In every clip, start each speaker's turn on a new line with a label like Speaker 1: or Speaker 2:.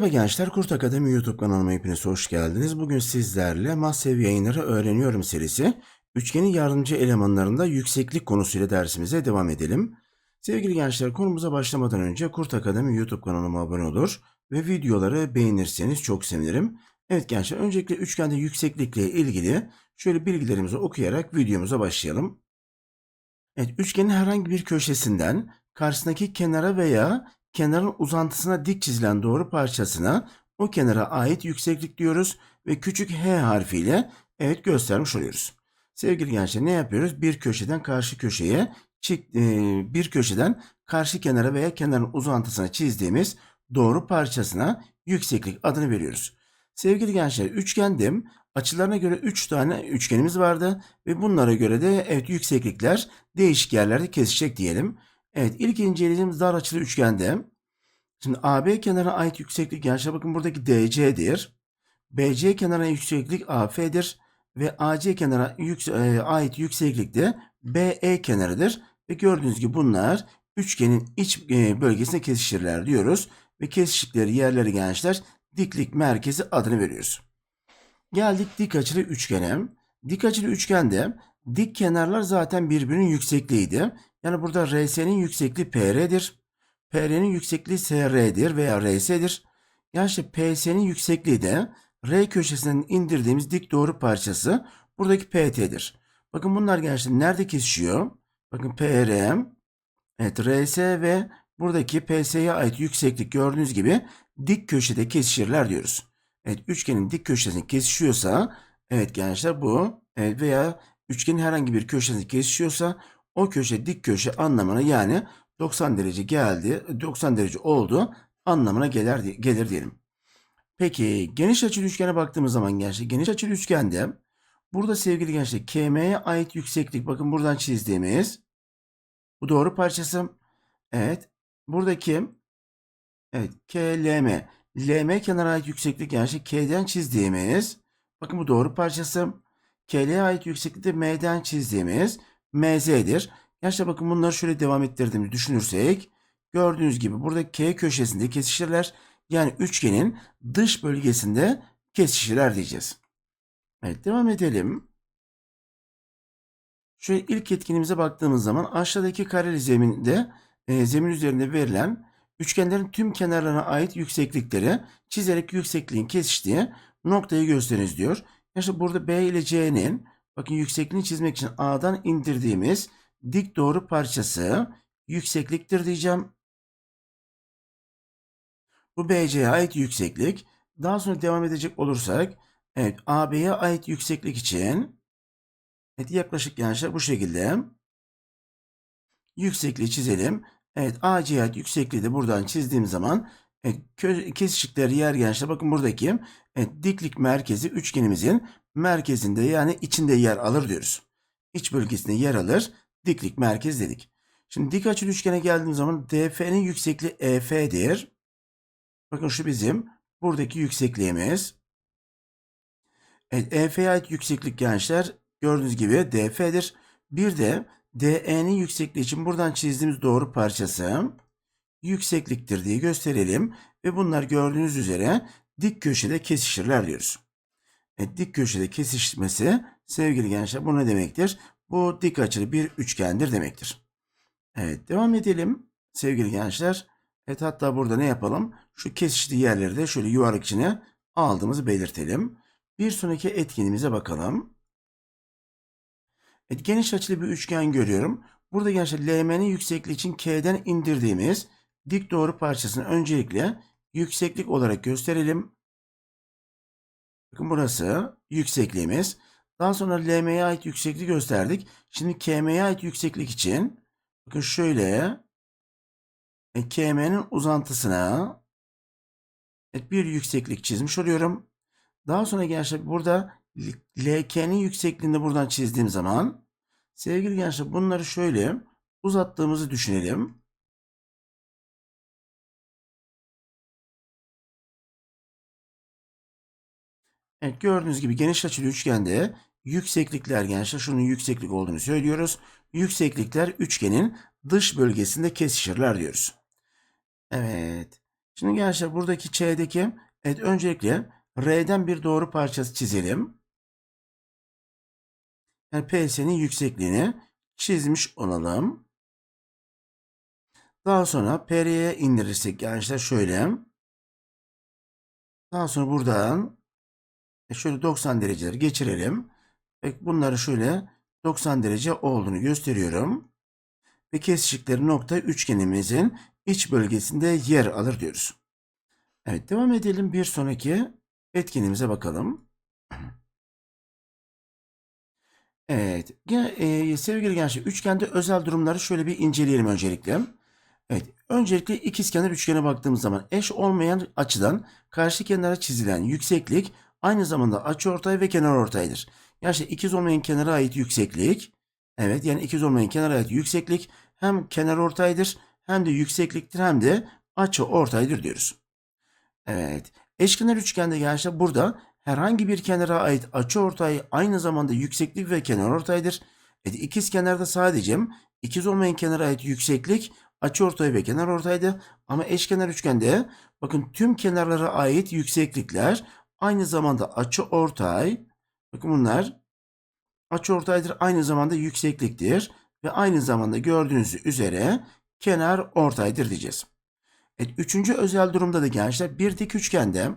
Speaker 1: Merhaba gençler, Kurt Akademi YouTube kanalıma hepiniz hoş geldiniz. Bugün sizlerle Mahsev Yayınları Öğreniyorum serisi, üçgenin yardımcı elemanlarında yükseklik konusuyla dersimize devam edelim. Sevgili gençler, konumuza başlamadan önce Kurt Akademi YouTube kanalıma abone olur ve videoları beğenirseniz çok sevinirim. Evet gençler, öncelikle üçgende yükseklikle ilgili şöyle bilgilerimizi okuyarak videomuza başlayalım. Evet, üçgenin herhangi bir köşesinden karşısındaki kenara veya kenarın uzantısına dik çizilen doğru parçasına o kenara ait yükseklik diyoruz ve küçük h harfiyle evet göstermiş oluyoruz. Sevgili gençler ne yapıyoruz? Bir köşeden karşı köşeye e, bir köşeden karşı kenara veya kenarın uzantısına çizdiğimiz doğru parçasına yükseklik adını veriyoruz. Sevgili gençler üçgende açılarına göre 3 tane üçgenimiz vardı ve bunlara göre de evet yükseklikler değişik yerlerde kesişecek diyelim. Evet ilk inceleyeceğimiz dar açılı üçgende şimdi AB kenarına ait yükseklik gençler bakın buradaki DC'dir. BC kenarına yükseklik AF'dir ve AC kenara yükse- e, ait yükseklik de BE kenarıdır. Ve gördüğünüz gibi bunlar üçgenin iç e, bölgesinde kesişirler diyoruz. Ve kesiştikleri yerleri gençler diklik merkezi adını veriyoruz. Geldik dik açılı üçgene. Dik açılı üçgende dik kenarlar zaten birbirinin yüksekliğiydi. Yani burada RS'nin yüksekliği PR'dir. PR'nin yüksekliği SR'dir veya RS'dir. Yani işte PS'nin yüksekliği de R köşesinden indirdiğimiz dik doğru parçası buradaki PT'dir. Bakın bunlar gençler nerede kesişiyor? Bakın PR, evet RS ve buradaki PS'ye ait yükseklik gördüğünüz gibi dik köşede kesişirler diyoruz. Evet üçgenin dik köşesinde kesişiyorsa evet gençler bu evet, veya üçgenin herhangi bir köşesinde kesişiyorsa o köşe dik köşe anlamına yani 90 derece geldi 90 derece oldu anlamına gelir, gelir diyelim. Peki geniş açılı üçgene baktığımız zaman gençler geniş açılı üçgende burada sevgili gençler KM'ye ait yükseklik bakın buradan çizdiğimiz bu doğru parçası. Evet buradaki evet KLM LM kenara ait yükseklik gençler K'den çizdiğimiz bakın bu doğru parçası. KL'ye ait yükseklik de M'den çizdiğimiz MZ'dir. Gençler bakın bunları şöyle devam ettirdiğimizi düşünürsek gördüğünüz gibi burada K köşesinde kesişirler. Yani üçgenin dış bölgesinde kesişirler diyeceğiz. Evet devam edelim. Şöyle ilk etkinimize baktığımız zaman aşağıdaki kareli zeminde e, zemin üzerinde verilen üçgenlerin tüm kenarlarına ait yükseklikleri çizerek yüksekliğin kesiştiği noktayı gösteriniz diyor. İşte burada B ile C'nin bakın yüksekliğini çizmek için A'dan indirdiğimiz dik doğru parçası yüksekliktir diyeceğim. Bu BC'ye ait yükseklik. Daha sonra devam edecek olursak evet AB'ye ait yükseklik için evet yaklaşık gençler bu şekilde yüksekliği çizelim. Evet AC'ye ait yüksekliği de buradan çizdiğim zaman evet, kesişikleri yer gençler bakın buradaki evet, diklik merkezi üçgenimizin merkezinde yani içinde yer alır diyoruz. İç bölgesinde yer alır diklik merkez dedik. Şimdi dik açılı üçgene geldiğim zaman DF'nin yüksekliği EF'dir. Bakın şu bizim buradaki yüksekliğimiz. Evet, EF'ye ait yükseklik gençler gördüğünüz gibi DF'dir. Bir de DE'nin yüksekliği için buradan çizdiğimiz doğru parçası yüksekliktir diye gösterelim. Ve bunlar gördüğünüz üzere dik köşede kesişirler diyoruz. Evet, dik köşede kesişmesi sevgili gençler bu ne demektir? Bu dik açılı bir üçgendir demektir. Evet devam edelim sevgili gençler. Evet hatta burada ne yapalım? Şu kesiştiği yerleri de şöyle yuvarlak içine aldığımızı belirtelim. Bir sonraki etkinimize bakalım. Evet, geniş açılı bir üçgen görüyorum. Burada gençler LM'nin yüksekliği için K'den indirdiğimiz dik doğru parçasını öncelikle yükseklik olarak gösterelim. Bakın burası yüksekliğimiz. Daha sonra LM'ye ait yüksekliği gösterdik. Şimdi KM'ye ait yükseklik için bakın şöyle e, KM'nin uzantısına bir yükseklik çizmiş oluyorum. Daha sonra gençler burada LK'nin yüksekliğini buradan çizdiğim zaman sevgili gençler bunları şöyle uzattığımızı düşünelim. Evet gördüğünüz gibi geniş açılı üçgende yükseklikler gençler şunun yükseklik olduğunu söylüyoruz. Yükseklikler üçgenin dış bölgesinde kesişirler diyoruz. Evet. Şimdi gençler buradaki Ç'deki evet öncelikle R'den bir doğru parçası çizelim. Yani PS'nin yüksekliğini çizmiş olalım. Daha sonra PR'ye indirirsek gençler şöyle. Daha sonra buradan e, şöyle 90 dereceleri geçirelim. Ve bunları şöyle 90 derece olduğunu gösteriyorum. Ve kesişikleri nokta üçgenimizin iç bölgesinde yer alır diyoruz. Evet devam edelim bir sonraki etkinimize bakalım. Evet e, sevgili gençler üçgende özel durumları şöyle bir inceleyelim öncelikle. Evet öncelikle ikizkenar üçgene baktığımız zaman eş olmayan açıdan karşı kenara çizilen yükseklik aynı zamanda açıortay ve kenarortaydır. Yani ikiz olmayan kenara ait yükseklik evet yani ikiz olmayan kenara ait yükseklik hem kenarortaydır hem de yüksekliktir hem de açı ortaydır diyoruz. Evet. Eşkenar üçgende gençler burada herhangi bir kenara ait açı ortay aynı zamanda yükseklik ve kenar ortaydır. Evet, ikiz kenarda sadece ikiz olmayan kenara ait yükseklik açı ortay ve kenar ortaydı. Ama eşkenar üçgende bakın tüm kenarlara ait yükseklikler aynı zamanda açı ortay. Bakın bunlar açı ortaydır aynı zamanda yüksekliktir. Ve aynı zamanda gördüğünüz üzere kenar ortaydır diyeceğiz. Evet, üçüncü özel durumda da gençler bir dik üçgende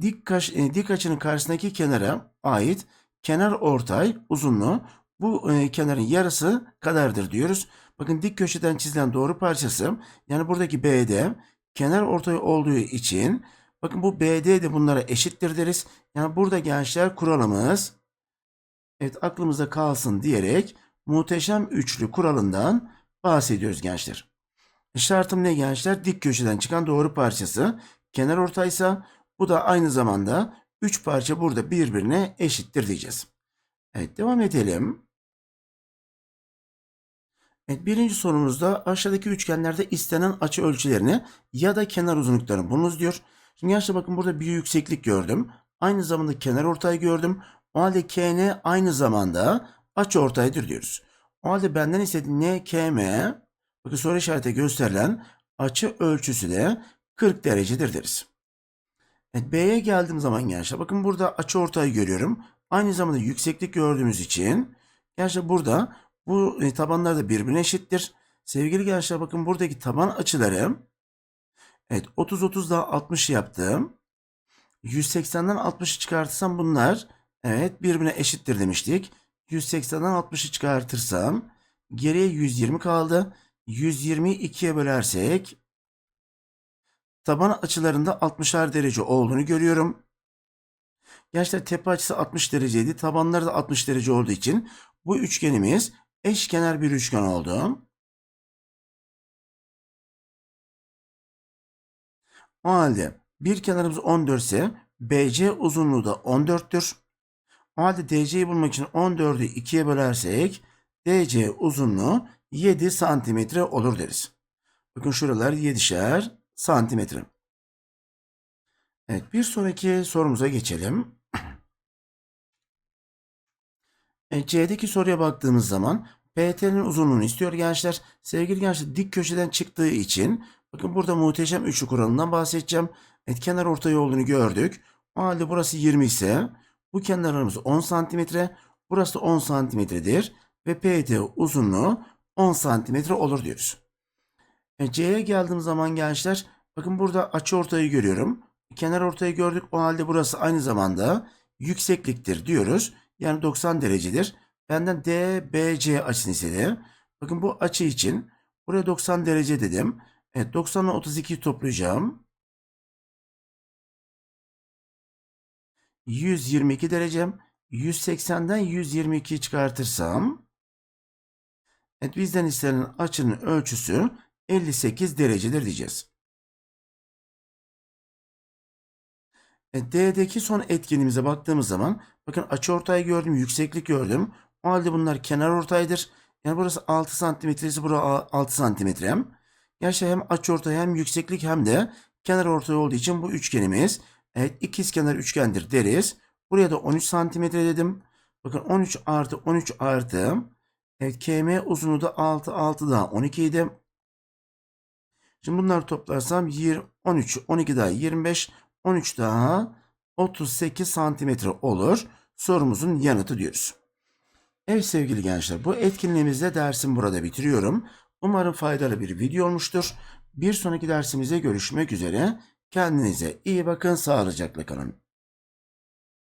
Speaker 1: dik, kaş, e, dik açının karşısındaki kenara ait kenar ortay uzunluğu bu e, kenarın yarısı kadardır diyoruz. Bakın dik köşeden çizilen doğru parçası yani buradaki BD kenar ortay olduğu için bakın bu BD de bunlara eşittir deriz. Yani burada gençler kuralımız evet aklımızda kalsın diyerek muhteşem üçlü kuralından bahsediyoruz gençler. Şartım ne gençler? Dik köşeden çıkan doğru parçası kenar ortaysa bu da aynı zamanda 3 parça burada birbirine eşittir diyeceğiz. Evet devam edelim. Evet, birinci sorumuzda aşağıdaki üçgenlerde istenen açı ölçülerini ya da kenar uzunluklarını bulunuz diyor. Şimdi gençler bakın burada bir yükseklik gördüm. Aynı zamanda kenar ortay gördüm. O halde KN aynı zamanda açı ortaydır diyoruz. O halde benden istediği NKM bakın soru işareti gösterilen açı ölçüsü de 40 derecedir deriz. Evet, B'ye geldiğim zaman gençler bakın burada açı ortayı görüyorum. Aynı zamanda yükseklik gördüğümüz için gençler burada bu e, tabanlar da birbirine eşittir. Sevgili gençler bakın buradaki taban açıları evet 30 30 daha 60 yaptım. 180'den 60'ı çıkartırsam bunlar evet birbirine eşittir demiştik. 180'den 60'ı çıkartırsam geriye 120 kaldı. 120'yi 2'ye bölersek taban açılarında 60'ar derece olduğunu görüyorum. Gençler tepe açısı 60 dereceydi. Tabanları da 60 derece olduğu için bu üçgenimiz eşkenar bir üçgen oldu. O halde bir kenarımız 14 ise BC uzunluğu da 14'tür. O halde DC'yi bulmak için 14'ü 2'ye bölersek DC uzunluğu 7 santimetre olur deriz. Bakın şuralar 7'şer santimetre. Evet bir sonraki sorumuza geçelim. E, C'deki soruya baktığımız zaman PT'nin uzunluğunu istiyor gençler. Sevgili gençler dik köşeden çıktığı için bakın burada muhteşem üçlü kuralından bahsedeceğim. Evet kenar ortay olduğunu gördük. O halde burası 20 ise bu kenarlarımız 10 santimetre. Burası 10 santimetredir. Ve PT uzunluğu 10 santimetre olur diyoruz. E, C'ye geldiğim zaman gençler bakın burada açı ortayı görüyorum. Kenar ortayı gördük. O halde burası aynı zamanda yüksekliktir diyoruz. Yani 90 derecedir. Benden DBC açısını istedi. Bakın bu açı için buraya 90 derece dedim. Evet 90 ile 32'yi toplayacağım. 122 derecem. 180'den 122'yi çıkartırsam evet bizden istenen açının ölçüsü 58 derecedir diyeceğiz. D'deki son etkinimize baktığımız zaman bakın açıortay gördüm, yükseklik gördüm. O halde bunlar kenar ortaydır. Yani burası 6 santimetresi, burası 6 santimetre. Gerçi hem açıortay hem yükseklik hem de kenar ortay olduğu için bu üçgenimiz evet ikiz kenar üçgendir deriz. Buraya da 13 santimetre dedim. Bakın 13 artı 13 artı evet KM uzunluğu da 6 6 daha 12 idi. Şimdi bunları toplarsam 20, 13, 12 daha 25, 13 daha 38 santimetre olur. Sorumuzun yanıtı diyoruz. Evet sevgili gençler bu etkinliğimizde dersimi burada bitiriyorum. Umarım faydalı bir video olmuştur. Bir sonraki dersimize görüşmek üzere. Kendinize iyi bakın, sağlıcakla kalın.